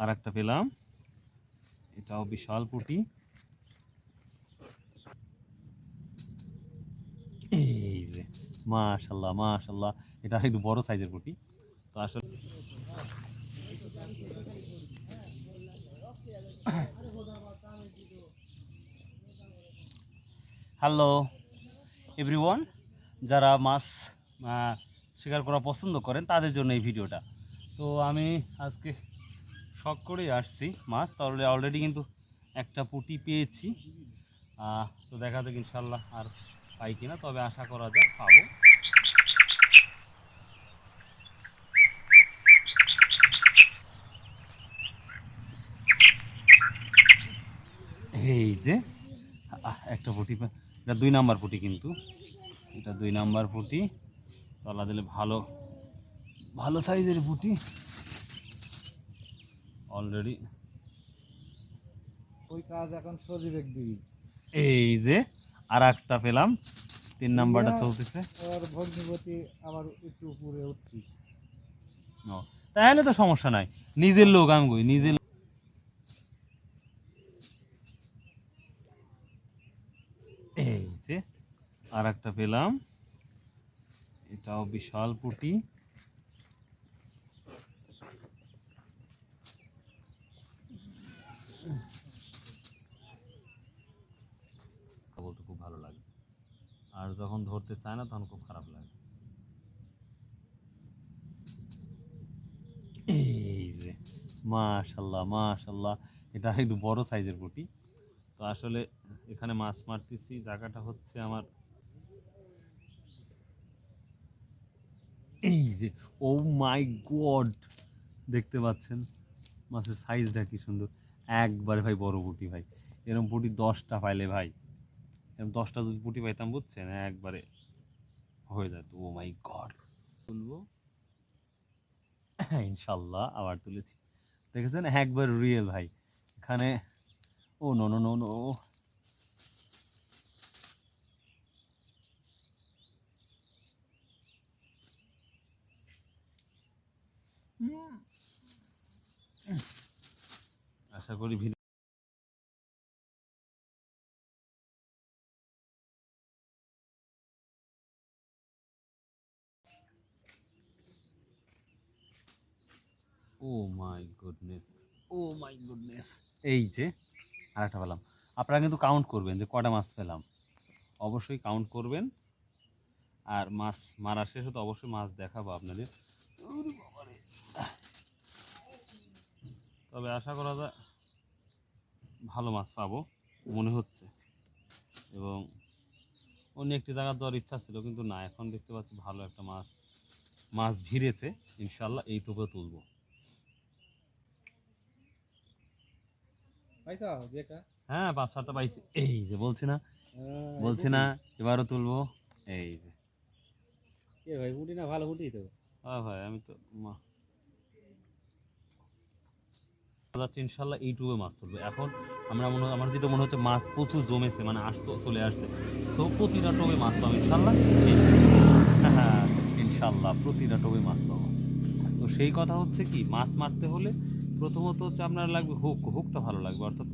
আর একটা পেলাম। এটাও বিশাল পুঁটি এই যে, মাশাল্লাহ মাশাল্লাহ। এটা একটু বড় সাইজের পুটি তো আসলে হ্যালো, এভরিওয়ান। যারা মাছ শিকার করা পছন্দ করেন, তাদের জন্য এই ভিডিওটা। তো আমি আজকে শখ করেই আসছি মাছ, তাহলে অলরেডি কিন্তু একটা পুঁটি পেয়েছি। তো দেখা যাক ইনশাল্লাহ আর পাই কিনা, তবে আশা করা যায় পাবো। এই যে একটা পুঁটি এটা দুই নাম্বার পুঁটি কিন্তু। এটা দুই নাম্বার পুঁটি। তলা দিলে ভালো ভালো সাইজের পুঁটি। অলরেডি ওই কাজ এখন সজীবেক দিবি এই যে আর একটা পেলাম। তিন নাম্বারটা চলতেছে। ওর ভগ্নিপতি আবার একটু উপরে উঠছি। ও, তাহলে তো সমস্যা নাই। নিজের লোক আমি কই নিজের এই যে আর একটা পেলাম। এটাও বিশাল পুঁটি বলতে খুব ভালো লাগে আর যখন ধরতে চায় না, তখন খুব খারাপ লাগে। এই যে, মাশাল্লাহ মাশাল্লাহ, এটা একটু বড় সাইজের পুঁটি তো আসলে এখানে মাছ মারতেছি, জায়গাটা হচ্ছে আমার এই যে ও মাই গড দেখতে পাচ্ছেন? মাছের সাইজটা কি সুন্দর। একবারে ভাই বড় পুঁটি ভাই। এরকম পুঁটি দশটা পাইলে ভাই দশটা যদি পুঁটি পাইতাম, বুঝছেন? একবারে হয়ে যেত। Oh my God. তুলবো হ্যাঁ ইনশাল্লাহ আবার তুলেছি। দেখেছেন? একবার রিয়েল ভাই। এখানে, oh no no no no আশা করি oh my goodness. O my goodness. এই যে আর একটা পেলাম। আপনারা কিন্তু কাউন্ট করবেন যে কটা মাছ পেলাম। অবশ্যই কাউন্ট করবেন। আর মাছ মারা শেষ হতে অবশ্যই মাছ দেখাবো আপনাদের। তবে আশা করা যায় ভালো মাছ পাবো মনে হচ্ছে। এবং অন্য একটি জায়গার যাওয়ার ইচ্ছা ছিল কিন্তু না এখন দেখতে পাচ্ছি ভালো একটা মাছ মাছ ভিড়েছে। ইনশাল্লাহ এইটুকু তুলবো পাইছা যেটা হ্যাঁ পাঁচ সাতটা পাইছি। এই যে বলছি না। হ্যাঁ, বলছি না এবারও তুলবো। এই যে। কে ভাই উঠি না ভালো উঠি তো। হ্যাঁ ভাই আমি তো মা। যাচ্ছে ইনশাল্লাহ এইটুকু মাছ তুলবো। এখন আমরা মনে আমার যেটা মনে হচ্ছে মাছ প্রচুর জমেছে মানে আসতে চলে আসছে। সো প্রতিটা টবে মাছ পাবো ইনশাল্লাহ। হ্যাঁ ইনশাল্লাহ প্রতিটা টবে মাছ পাবো। তো সেই কথা হচ্ছে কি মাছ মারতে হলে প্রথমত হচ্ছে আপনার লাগবে হুক হুকটা ভালো লাগবে অর্থাৎ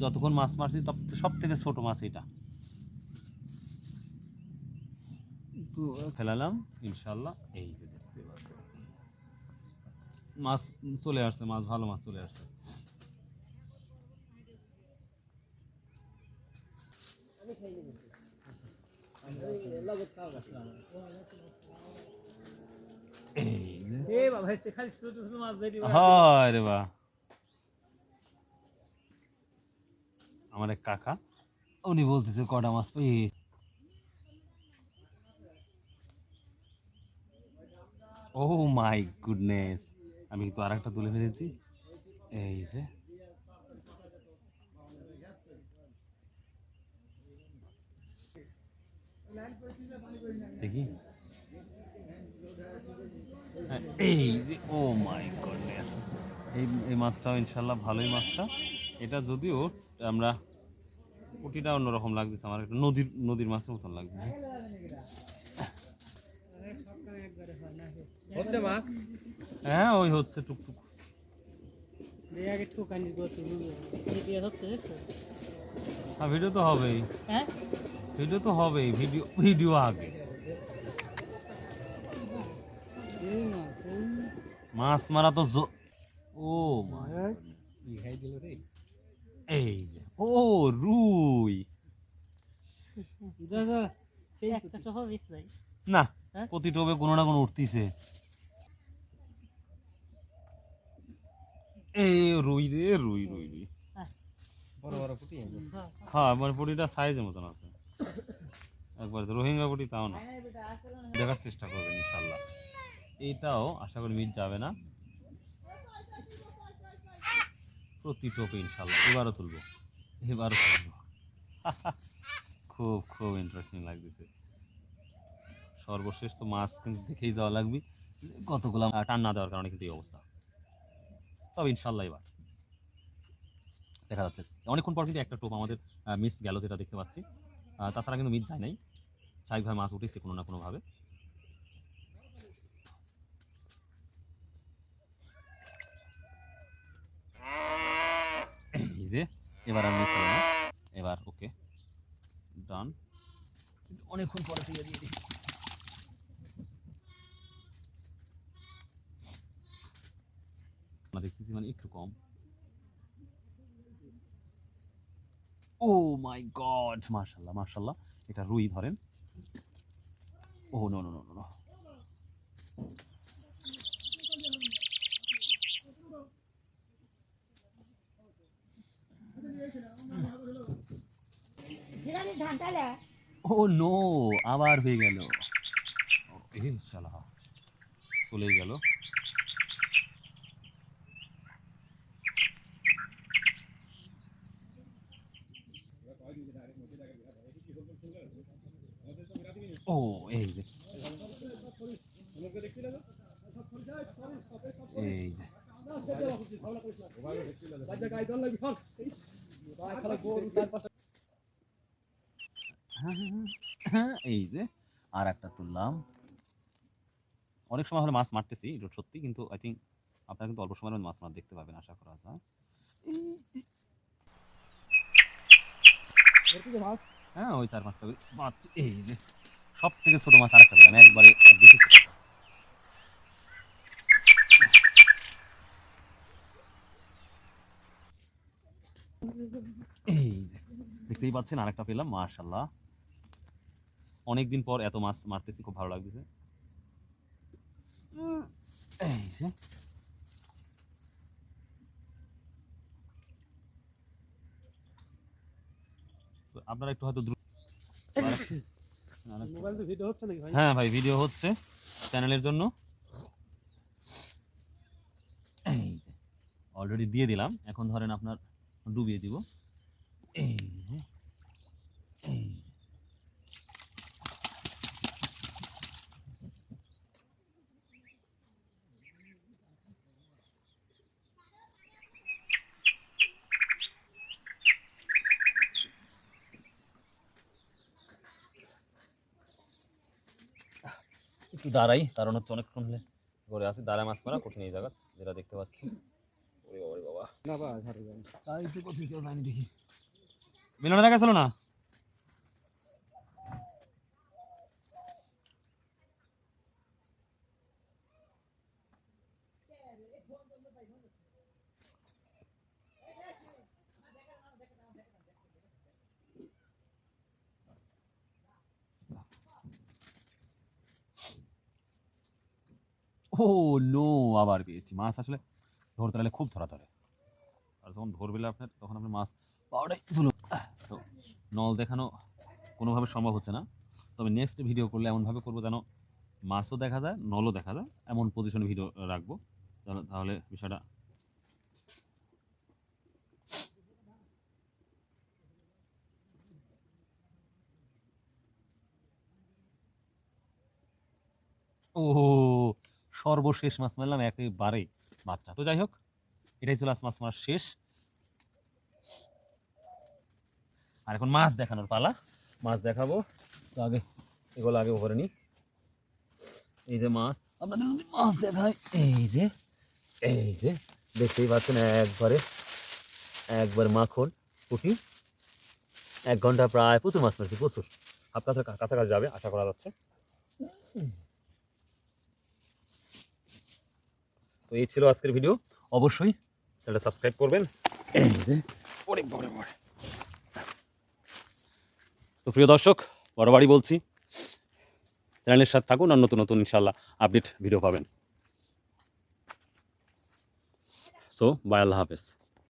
যতক্ষণ মাছ মারছি তত সব থেকে ছোট মাছ এটা। তো ফেলালাম ইনশাল্লাহ এই যে দেখতে পাচ্ছেন। মাছ চলে আসছে মাছ ভালো মাছ চলে আসছে। যে আমার এক কাকা, উনি বলতেছে কটা মাছ পাই। ও মাই গুডনেস, আমি কিন্তু আর একটা তুলে ফেলেছি। এই যে। দেখি। এই যে ও মাই গডনেস। এই এই মাছটাও ইনশাল্লাহ ভালোই মাছটা। এটা যদিও আমরা পুটিটা অন্যরকম লাগতেছে আমার একটা নদীর নদীর মাছের মতন লাগতেছে। হচ্ছে মাছ? হ্যাঁ ওই হচ্ছে টুকটুক। হ্যাঁ ভিডিও তো হবেই। হ্যাঁ? ভিডিও তো হবেই ভিডিও ভিডিও আগে এই না এই মাছ মারা তো ও রে। এই যে ও রুই। না হ্যাঁ? প্রতি টোবে কোনো না কোনো উঠতিছে। এই রুই রে রুই রুই রুই। বড় বড় পুটি হ্যাঁ মানে পুটিটা সাইজের মতন আছে। একবার তো রোহিঙ্গা পুটি তাও না। দেখার চেষ্টা করবেন ইনশাল্লাহ। এইটাও আশা করি মিট যাবে না। প্রতি টোপে ইনশাল্লাহ, এবারও তুলবো এবারও তুলবো। খুব খুব ইন্টারেস্টিং লাগতেছে। সর্বশেষ তো মাছ কিন্তু দেখেই যাওয়া লাগবে। কতগুলো টান না দেওয়ার কারণে কিন্তু এই অবস্থা। তবে ইনশাল্লাহ এবার। দেখা যাচ্ছে। অনেকক্ষণ পর কিন্তু একটা টোপ আমাদের মিস গেল যেটা দেখতে পাচ্ছি। তাছাড়া কিন্তু মিস যায় নাই। স্বাভাবিকভাবে মাছ উঠেছে কোনো না কোনোভাবে যে, এবার আর মিস এবার, ওকে ডান অনেকক্ষণ পরে দিয়ে দিই। দেখতেছি মানে একটু কম। ও মাই গড মাশাল্লাহ মাশাল্লাহ। এটা রুই ধরেন। ও no no no no oh no আবার হয়ে গেল। চলে গেল। ও এই যে। এই যে। এই যে আর একটা তুললাম। অনেক সময় হলে মাছ মারতেছি, এটা সত্যি, কিন্তু আই থিঙ্ক আপনারা কিন্তু অল্প সময়ের মাছ দেখতে পাবেন, আশা করা যায়। হ্যাঁ ওই চার পাঁচটা মাছ, এই যে সব থেকে ছোট মাছ আরেকটা পেলাম, একবারে বেশি ছোট। এই যে দেখতেই পাচ্ছেন আরেকটা পেলাম মাশাল্লাহ অনেকদিন পর এত মাছ মারতেছি খুব ভালো লাগতেছে। এই যে। আপনারা একটু হয়তো দ্রুত আরেকটা- মোবাইল তো ভিডিও হচ্ছে হ্যাঁ ভাই ভিডিও হচ্ছে চ্যানেলের জন্য। অলরেডি দিয়ে দিলাম। এখন ধরেন আপনার ডুবিয়ে দিব। এই একটু দাঁড়াই কারণ হচ্ছে অনেকক্ষণ ঘরে আসি দাঁড়ায় মাছ মারা কঠিন এই জায়গা যেটা দেখতে পাচ্ছি। ওরে বাবা। বাবা মিলনে দেখা। না? ও নো আবার পেয়েছি। মাছ আসলে ধরতে গেলে খুব ধরা ধরে। আর যখন ধরবেলে আপনার তখন আপনার মাছ পাওয়াটাই ধুলো তো নল দেখানো কোনোভাবে সম্ভব হচ্ছে না। তবে নেক্সট ভিডিও করলে এমনভাবে করব যেন মাছও দেখা যায়, নলও দেখা যায়। এমন পজিশনে ভিডিও রাখব। তাহলে বিষয়টা ও সর্বশেষ মাছ মারলাম একেবারে বাচ্চা। তো যাই হোক এটাই ছিল আজ মাছ মারার শেষ। আর এখন মাছ দেখানোর পালা। মাছ দেখাবো। তো আগে, এগুলো আগে ভরে নি এই যে মাছ, আপনাদের যদি মাছ দেখায় এই যে এই যে, দেখতেই পাচ্ছেন একবারে, একবার মাখন, পুটি। এক ঘণ্টা প্রায় প্রচুর মাছ মেরেছি, প্রচুর। কাছা কাছাকাছি যাবে, আশা করা যাচ্ছে। তো এই ছিল আজকের ভিডিও অবশ্যই চ্যানেলটা সাবস্ক্রাইব করবেন। তো প্রিয় দর্শক বড় বাড়ি বলছি চ্যানেলের সাথে থাকুন আর নতুন নতুন ইনশাল্লাহ আপডেট ভিডিও পাবেন। সো বাই আল্লাহ হাফেজ।